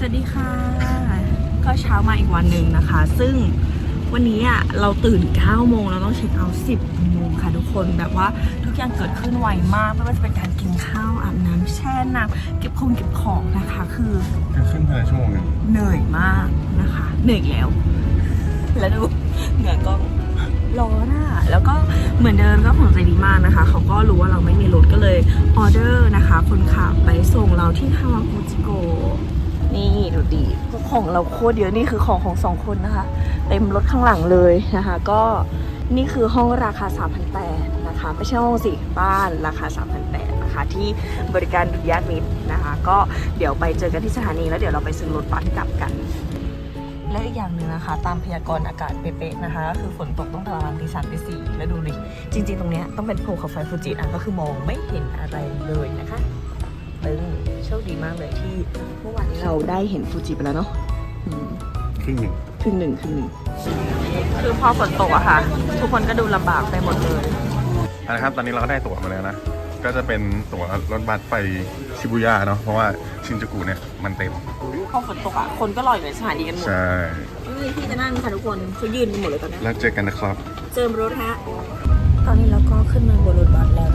สวัสดีค่ะ ก็เช้ามาอีกวันหนึ่งนะคะ ซึ่งวันนี้อะเราตื่น 9 โมงเราต้องเช็คเอาท์10 โมงค่ะทุกคนแบบว่าทุกอย่างเกิดขึ้นไวมาก ไม่ว่าจะเป็นการกินข้าวอาบน้ำแช่น้ำเก็บของเก็บของนะคะ คือจะขึ้นภายในชั่วโมงหนึ่งเหนื่อยมากนะคะ เหนื่อยอีกแล้ว แล้วดูเหงื่อก็ร้อนอะแล้วก็เหมือนเดิมก็ของใจดีมากนะคะ เขาก็รู้ว่าเราไม่มีรถก็เลยออเดอร์นะคะ คนขับไปส่งเราที่ฮาวากุจิโก นี่ดูดีของเราโคตรเยอะนี่คือของของสองคนนะคะ เต็มรถข้างหลังเลยนะคะ ก็นี่คือห้องราคา 3,800นะคะไม่ใช่ห้องสิบ้านราคา 3,800นะคะที่บริการดุริยางมิตรนะคะ ก็เดี๋ยวไปเจอกันที่สถานีแล้วเดี๋ยวเราไปซื้อรถบัสกลับกันและอีกอย่างหนึ่งนะคะ ตามพยากรณ์อากาศเป๊ะๆนะคะก็คือฝนตกต้องประมาณตีสามตีสี่แล้วดูดิจริง ๆ ตรงเนี้ยต้องเป็นภูเขาไฟฟูจิอะก็คือมองไม่เห็นอะไรเลยนะคะ ตึงโชคดีมากเลยที่เมื่อวานนี้เราได้เห็นฟูจิไปแล้วเนาะอืมครึ่งหนึ่งครึ่งหนึ่งครึ่งหนึ่งคือพอฝนตกอะค่ะ ทุกคนก็ดูลำบากไปหมดเลยเอาละครับ ตอนนี้เราก็ได้ตั๋วมาแล้วนะ ก็จะเป็นตั๋วรถบัสไปชิบูย่าเนาะ เพราะว่าชินจูกุเนี่ยมันเต็มพอฝนตกอะคนก็รออยู่ในสถานีกันหมด ใช่ไม่มีที่จะนั่งค่ะทุกคนเขายืนกันหมดเลยตอนนี้แล้วเจอกันนะครับ เจิมรถฮะ ตอนนี้เราก็ขึ้นมาบนรถบัสแล้ว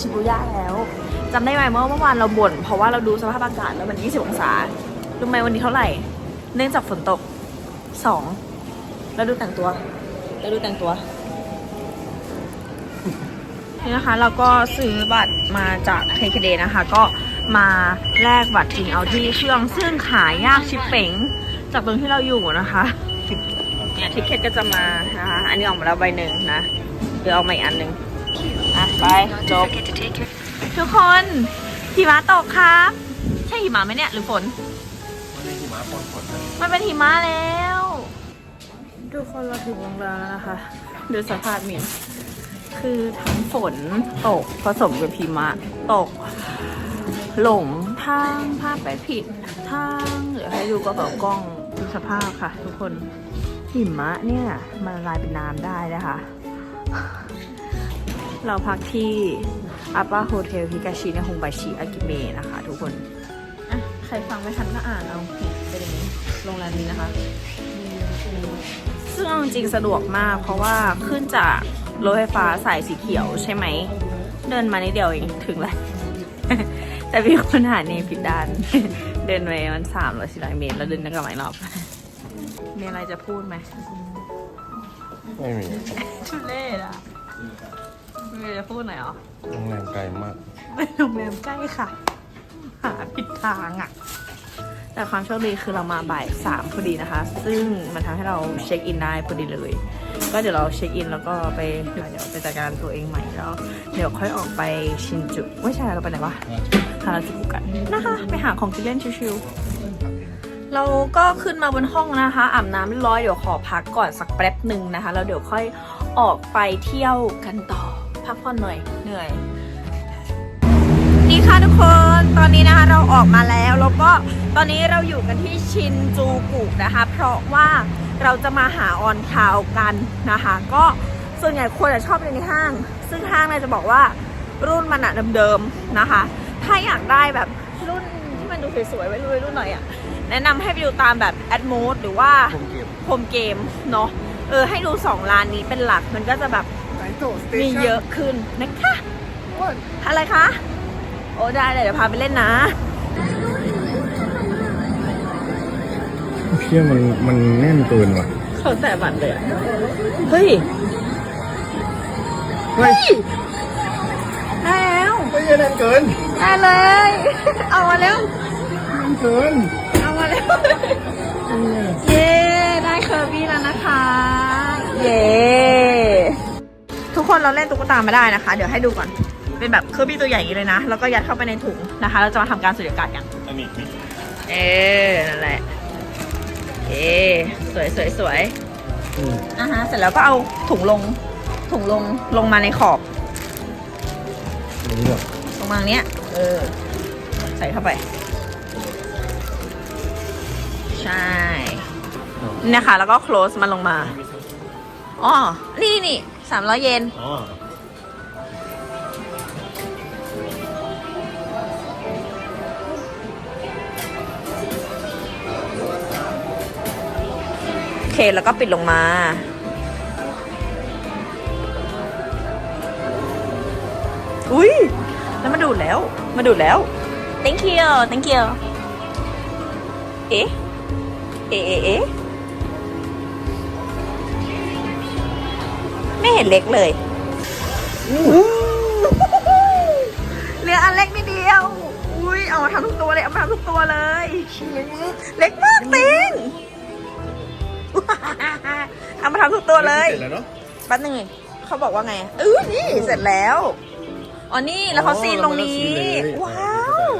ชิบูย่าแล้วจำได้ไหมเมื่อเมื่อวานเราบ่นเพราะว่าเราดูสภาพอากาศแล้วมัน 20 องศารู้ไหมวันนี้เท่าไหร่ เนื่องจากฝนตก 2 แล้วดูแต่งตัว แล้วดูแต่งตัว นี่นะคะ เราก็ซื้อบัตรมาจากเทคเดนะคะ ก็มาแลกบัตรจริงเอาที่เครื่องซึ่งขายยากชิปเป๋งจากตรงที่เราอยู่นะคะเนี่ยทิเก็ตก็จะมานะคะอันนี้ออกมาแล้วใบหนึ่งนะเดี๋ยวเอามาอีกอันหนึ่ง ไป จบ ทุกคนหิมะตกครับ ใช่หิมะไหมเนี่ยหรือฝนมันเป็นหิมะแล้ว ทุกคนเราถึงโรงแรมแล้วนะคะ ดูสภาพมินคือทั้งฝนตกผสมกับหิมะตก หลงทางพาไปผิดทางเดี๋ยวให้ดูกระเป๋ากล้องดูสภาพค่ะ ทุกคนหิมะเนี่ย มันละลายเป็นน้ำได้นะคะ เราพักที่อาปาโฮเทลฮิกาชิในฮงบาชิอากิเมะนะคะ ทุกคนอะใครฟังไม่ทันก็อ่านเอาเนี่ยเป็นอย่างนี้โรงแรมนี้นะคะ ซึ่งเอาจริงๆสะดวกมาก เพราะว่าขึ้นจากรถไฟฟ้าสายสีเขียวใช่ไหม เดินมานิดเดียวเองถึงแล้ว แต่มีคนหาเนมผิดด้าน เดินไปมันสามร้อยสี่ร้อยเมตร แล้วเดินกลับมาอีกรอบมีอะไรจะพูดไหมไม่มีทุเล่อะ มีอะไรจะพูดหน่อยเหรอโรงแรมไกลมาก ไปโรงแรมใกล้ค่ะ หาผิดทางอะ่ะ แต่ความโชคดีคือเรามาบ่ายสามพอดีนะคะ ซึ่งมันทำให้เราเช็คอินได้พอดีเลย ก็เดี๋ยวเราเช็คอินแล้วก็ไปเดี๋ยวไปจัดการตัวเองใหม่แล้ว เดี๋ยวค่อยออกไปชินจุไม่ใช่เราไปไหนวะ ฮาราจูกุกันนะคะไปหาของกินเล่นชิวๆเราก็ขึ้นมาบนห้องนะคะอาบน้ำเรียบร้อยเดี๋ยวขอพักก่อนสักแป๊บหนึ่งนะคะแล้วเดี๋ยวค่อยออกไปเที่ยวกันต่อ พักผ่อนหน่อยเหนื่อย นี่ค่ะทุกคนตอนนี้นะคะเราออกมาแล้วแล้วก็ตอนนี้เราอยู่กันที่ชินจูกุนะคะ เพราะว่าเราจะมาหาออนทาวกันนะคะ ก็ส่วนใหญ่คนจะชอบไปในห้าง ซึ่งห้างเนี่ยจะบอกว่ารุ่นมันอะเดิมๆนะคะ ถ้าอยากได้แบบรุ่นที่มันดูสวยๆไว้รุ่นรุ่นหน่อยอะแนะนำให้ไปดูตามแบบแอดมูดหรือว่าผมเก็บโฮมเกมเนาะเออให้ดูสองร้านนี้เป็นหลักมันก็จะแบบ มีเยอะขึ้นนะคะอะไรคะ โอ้ได้เลยเดี๋ยวพาไปเล่นนะเชื่อมันมันแน่นเกินว่ะเขาแต่บัตรเลยอะเฮ้ย เฮ้ยได้แล้วไม่แน่นเกินได้เลย เอามาเร็วแน่นเกิน เอามาเร็ว เย้ ได้เคอร์บี้แล้วนะคะ เย้ทุก คนเราเล่นตุ๊กตาไม่ได้นะคะ เดี๋ยวให้ดูก่อน เป็นแบบเคอร์บี้ตัวใหญ่อย่างนี้เลยนะ แล้วก็ยัดเข้าไปในถุงนะคะ เราจะมาทำการสุญญากาศกัน อันนี้เออนั่นแหละ เอสวยสวยสวยอืมอะฮะ เสร็จแล้วก็เอาถุงลง ถุงลง ลงมาในขอบ อันนี้เหรอลงมาอย่างเนี้ย เออ ใส่เข้าไป ใช่นี่นะคะ แล้วก็ close มันลงมา อ๋อ นี่นี่ สามร้อยเยนอ๋อโอเคแล้วก็ปิดลงมา อุ้ยแล้วมาดูดแล้ว มาดูดแล้ว thank you thank you เอ๊ะ เอ๊ะเอ๊ะ ไม่เห็นเล็กเลยเหลืออันเล็กนิดเดียว อุ้ยเอามาทำทุกตัวเลยเอามาทำทุกตัวเลย เล็กมากติงเอามาทำทุกตัวเลยเสร็จแล้วเนาะแป๊บนึงเขาบอกว่าไงเออนี่เสร็จแล้ว อ๋อนี่แล้วเขาอ๋อซีนตรงนี้แล้วก็ซีนเลยว้าว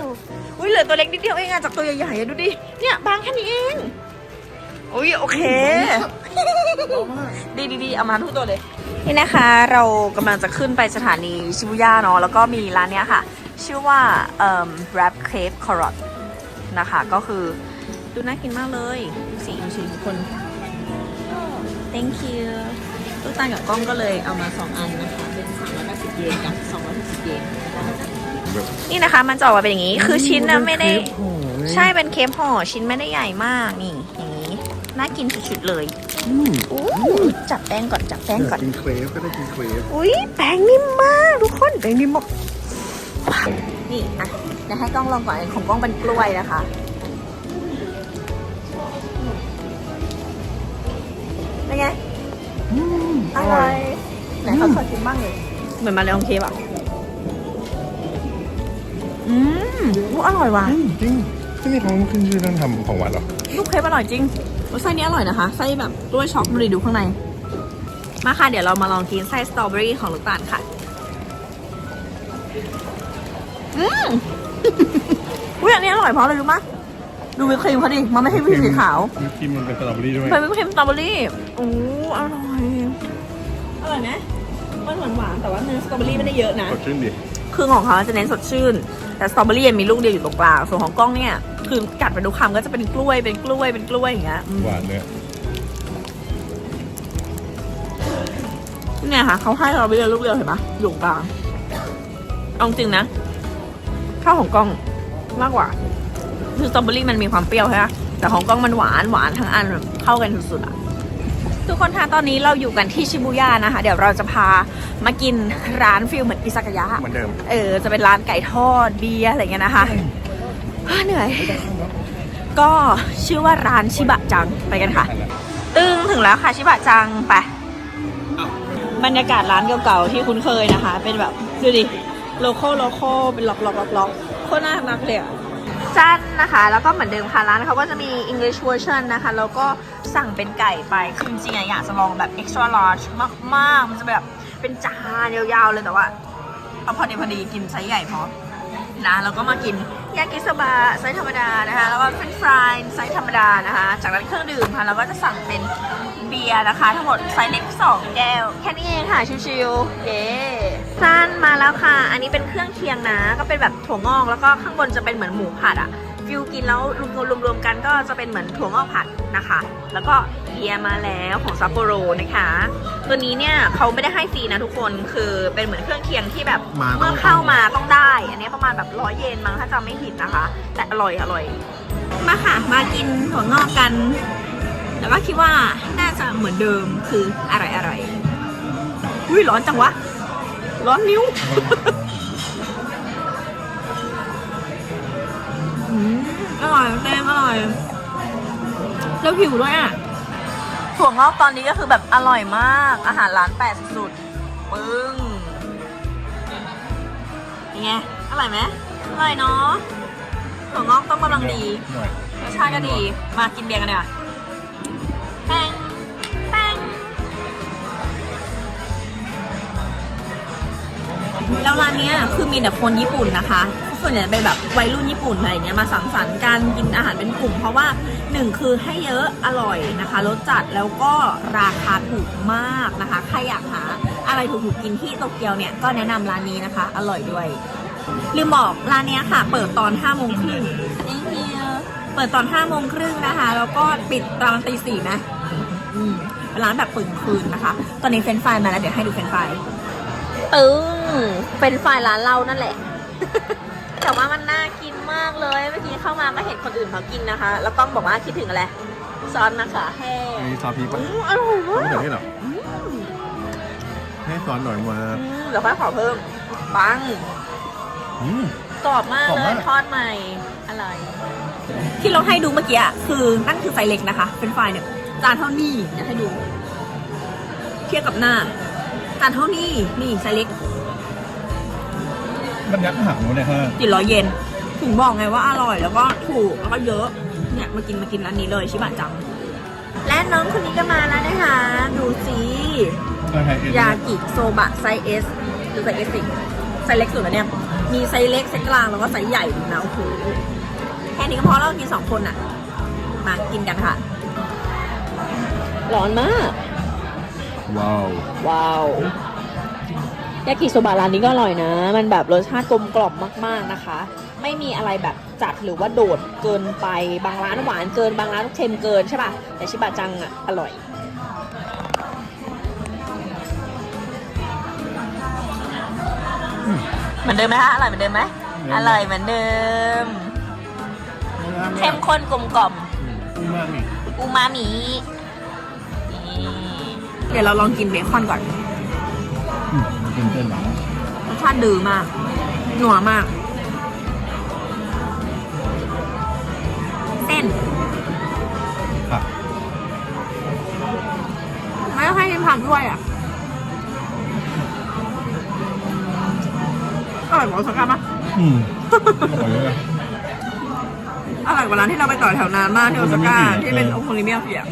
อุ้ยเหลือตัวเล็กนิดเดียวเองอะจากตัวใหญ่ๆอะดูดิ เนี่ยบางแค่นี้เอง อุ้ยโอเค ดีดีดีเอามาทุกตัวเลย นี่นะคะเรากำลังจะขึ้นไปสถานีชิบุย่าเนาะแล้วก็มีร้านเนี้ยค่ะ ชื่อว่าเอ่อ wrap cake carrot นะคะ ก็คือดูน่ากินมากเลยดูสีดูสีทุกคน thank you ลูกตาลกับกล้องก็เลยเอามา 2 อันนะคะ เป็น380เยนกับ260เยนแบบนี่นะคะมันจะออกมาเป็นอย่างนี้ คือชิ้นนะไม่ได้เครปห่อเลยใช่เป็นเคปห่อชิ้นไม่ได้ใหญ่มากนี่อย่าง นี้น่ากินสุดๆเลยอืมอู้จับแป้งก่อนจับแป้งอยากก่อนกินเครปก็ได้กินเครปอุ้ยแป้งนิ่มมากทุกคนแป้งนิ่มมากว้าวนี่อะเดี๋ยวให้กล้องลองก่อนอันของกล้องเป็นกล้วยนะคะเป็นไงอืมอร่อยไหนเขาขอชิมบ้างเลยเหมือนมาเลยองเคปอะอืมอู้อร่อยว่ะอืมจริงที่นี่เขาขึ้นชื่อเรื่องทำของหวานเหรอลูกเคปอร่อยจริง ไส้นี้อร่อยนะคะ ไส้แบบกล้วยช็อกดูดิดูข้างใน มาค่ะ เดี๋ยวเรามาลองกินไส้สตรอเบอรี่ของลูกตาลค่ะ อืมอุ้ยอันนี้อร่อยเพราะอะไรรู้มะดูวิปครีมเขาดิ มันไม่ใช่วิปครีมสีขาววิปครีมมันเป็นสตรอเบอรี่ด้วยเป็นวิปครีมสตรอเบอรี่โอ้อร่อย อร่อยไหมมันหวานหวานๆแต่ว่าเนื้อสตรอเบอรี่ไม่ได้เยอะนะ สดชื่นดิ คือของเขาจะเน้นสดชื่น แต่สตรอเบอรี่มีลูกเดียวอยู่ตรงกลาง ส่วนของกล้องเนี่ย คือกัดไปดูคำก็จะเป็นกล้วยเป็นกล้วยเป็นกล้วยอย่างเงี้ยอืมหวานเนี่ยเนี่ยค่ะเขาให้เราไปเรียนลูกเดียวเห็นปะอยู่ตรงกลางเอาจริงนะข้าวของกล้องมากกว่าคือสตรอเบอรี่มันมีความเปรี้ยวใช่ไหมแต่ของกล้องมันหวานหวานทั้งอันแบบเข้ากันสุดๆอะทุกคนคะตอนนี้เราอยู่กันที่ชิบูย่านะคะ เดี๋ยวเราจะพามากินร้านฟิลเหมือนอิซากายะ เหมือนเดิม เออ จะเป็นร้านไก่ทอดเบียร์อะไรเงี้ยนะคะอ้า เหนื่อย ก็ชื่อว่าร้านชิบะจังไปกันค่ะ ตึ้งถึงแล้วค่ะชิบะจังไปบรรยากาศร้านเก่าๆที่คุ้นเคยนะคะ เป็นแบบดูดิโลโก้โลโก้เป็นล็อกล็อกล็อกล็อกโคตรน่ารักเลยอะจันนะคะ แล้วก็เหมือนเดิมค่ะร้านเขาก็จะมี English version นะคะ แล้วก็สั่งเป็นไก่ไป คือจริงๆอะอยากจะลองแบบ extra large มากๆ มันจะแบบเป็นจานยาวๆเลยแต่ว่าเอาพอดีพอดีกินไซส์ใหญ่พอ นะแล้วก็มากินยากิโซบะไซส์ธรรมดานะคะ แล้วก็เฟรนช์ฟรายไซส์ธรรมดานะคะ จากนั้นเครื่องดื่มค่ะเราก็จะสั่งเป็นเบียร์นะคะ ทั้งหมดไซส์เล็ก2แก้ว แค่นี้เองค่ะชิวๆเย้สั้นมาแล้วค่ะ อันนี้เป็นเครื่องเคียงนะ ก็เป็นแบบถั่วงอกแล้วก็ข้างบนจะเป็นเหมือนหมูผัดอะ ฟิวกินแล้วรวมๆกันก็จะเป็นเหมือนถั่วงอกผัดนะคะ แล้วก็เบียร์มาแล้วของซัปโปโรนะคะตัวนี้เนี่ยเขาไม่ได้ให้ฟรีนะทุกคนคือเป็นเหมือนเครื่องเคียงที่แบบมาเมื่อเข้ามาต้องได้ อันนี้ประมาณแบบร้อยเยนมั้งถ้าจำไม่ผิดนะคะ แต่อร่อยอร่อย มาค่ะ มากินถั่วงอกกัน แล้วก็คิดว่าน่าจะเหมือนเดิมคืออะไรอะไรอุ้ยร้อนจังวะ ร้อนนิ้ว อร่อยแต้มอร่อย แล้วหิวด้วยอะถั่วงอกตอนนี้ก็คือแบบอร่อยมาก อาหารร้านแปดสุดปึ้งเป็นไงอร่อยไหมอร่อยเนาะถั่วงอกต้องกำลังดีรสชาติก็ดี มากินเบียร์กันดีกว่าแป้งแป้งแล้วร้านนี้คือมีแต่คนญี่ปุ่นนะคะ ส่วนใหญ่เป็นแบบวัยรุ่นญี่ปุ่นอะไรเงี้ยมาสังสรรค์กันกินอาหารเป็นกลุ่ม เพราะว่าหนึ่งคือให้เยอะอร่อยนะคะรสจัดแล้วก็ราคาถูกมากนะคะใครอยากหาอะไรถูกๆกินที่โตเกียวเนี่ยก็แนะนำร้านนี้นะคะ อร่อยด้วย ลืมบอกร้านเนี้ยค่ะ เปิดตอน5โมงครึ่งเปิดตอน5โมงครึ่งนะคะ แล้วก็ปิดตอนตีสี่นะอืมเป็นร้านแบบเปิดคืนนะคะ ตอนนี้เฟรนช์ฟรายมาแล้วเดี๋ยวให้ดูเฟรนช์ฟราย ตึ้งเป็นไฟร้านเรานั่นแหละ แต่ว่ามันน่ากินมากเลย เมื่อกี้เข้ามาก็เห็นคนอื่นเขากินนะคะ แล้วต้องบอกว่าคิดถึงอะไร ซอสมะเขือแห้งมีซอสพริกอืปะมอร่อยมาไม่กเห็นที่หรอให้ซอสหน่อยมาอืมเดี๋ยวค่อยขอเพิ่มปังอืม กรอบมากกรอบเลมายก ทอดใหม่อร่อยที่เราให้ดูเมื่อกี้อะคือนั่นคือไซส์เล็กนะคะ เป็นไฟล์เนี่ยจานเท่านี้อยากให้ดู เทียบกับหน้าจานเท่านี้นี่ไซส์เล็ก มันยัดหักหนูเนี่ยฮะจิตร้อยเยนถึงบอกไงว่าอร่อยแล้วก็ถูกแล้วก็เยอะเนี่ยมากินมากินอันนี้เลยชิบะจัง และน้องคนนี้ก็มาแล้วนะคะ ดูสิยากิโซบะไซส์เอสดูไซส์เอสสิไซส์เล็กสุดแล้วเนี่ย มีไซส์เล็กไซส์กลางแล้วก็ไซส์ใหญ่ดูนะโอ้โหแค่นี้ก็พอแล้วกินสองคนอะ มากินกันค่ะ ร้อนมาก ว้าว ว้าว ยากิโซบะร้านนี้ก็อร่อยนะ มันแบบรสชาติกลมกล่อมมาก ๆนะคะ ไม่มีอะไรแบบจัดหรือว่าโดดเกินไป บางร้านหวานเกิน บางร้านเค็มเกินใช่ป่ะ แต่ชิบะจังอะอร่อย เหมือนเดิมไหมคะอร่อยเหมือนเดิมไหมอร่อยเหมือนเดิม เข้มข้นกลมกล่อมอืมมากนี่อูมามิ เดี๋ยวเราลองกินเบคอนก่อน อืมมันเป็นเส้นหวานรสชาติดื้อมาก หนัวมาก เส้นผักไม่ให้กินผักด้วยอะอร่อยกว่าโอซาก้าปะอืมอร่อยเลยนะอร่อยกว่าร้านที่เราไปต่อแถวนานมากที่โอซาก้าโอโคโนมิยากิที่เป็นเออโอโคนิเมียเฟีย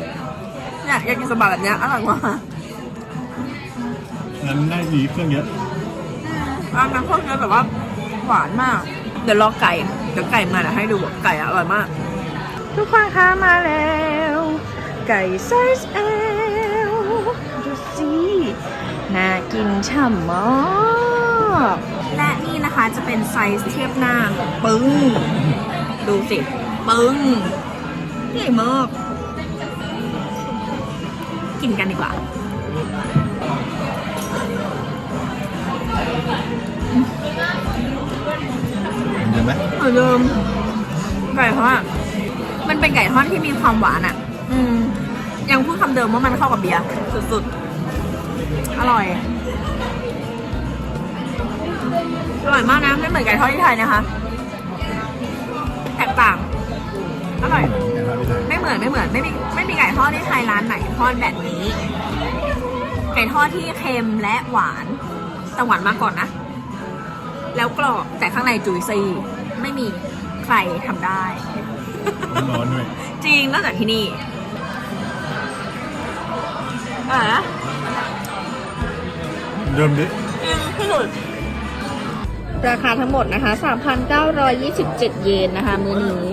เนี่ยอยากกินสบะแบบเนี้ยอร่อยกว่า งั้นได้ดีเครื่องเยอะร้านนั้นพวกเนี้ยแบบว่าหวานมาก เดี๋ยวรอไก่ เดี๋ยวไก่มาเดี๋ยวให้ดูไก่อร่อยมาก ทุกคนคะมาแล้ว ไก่ไซส์เอลดูสิน่ากินฉ่ำมากและนี่นะคะจะเป็นไซส์เทียบหน้า ปึ้ง ดูสิ ปึ้งใหญ่มาก กินกันดีกว่า ไหมเหมือนเดิมไก่ทอดมันเป็นไก่ทอดที่มีความหวานอะ อืม ยังพูดคำเดิมว่ามันเข้ากับเบียร์สุดๆ อร่อย อร่อยมากนะไม่เหมือนไก่ทอดที่ไทยนะคะแตกต่าง อร่อยแกงทอดที่ไทยไม่เหมือนไม่เหมือนไม่มีไม่มีไก่ทอดที่ไทยร้านไหนทอดแบบนี้ ไก่ทอดที่เค็มและหวานแต่หวานมาก่อนนะ แล้วกรอบแต่ข้างในจุยซี่ ไม่มีใครทำได้ ร้อนๆด้วยจริงนอกจากที่นี่อะนะเดิมดิจริงที่สุดราคาทั้งหมดนะคะ 3,927 เยนนะคะ มื้อนี้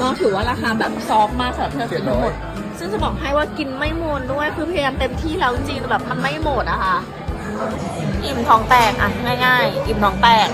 ก็ถือว่าราคาแบบซอฟต์มากสำหรับที่เราซื้อทั้งหมด ซึ่งจะบอกให้ว่ากินไม่หมดด้วย คือพยายามเต็มที่แล้วจริงๆแต่แบบมันไม่หมดอะค่ะ อิ่มท้องแตกอะง่ายๆ อิ่มท้องแตก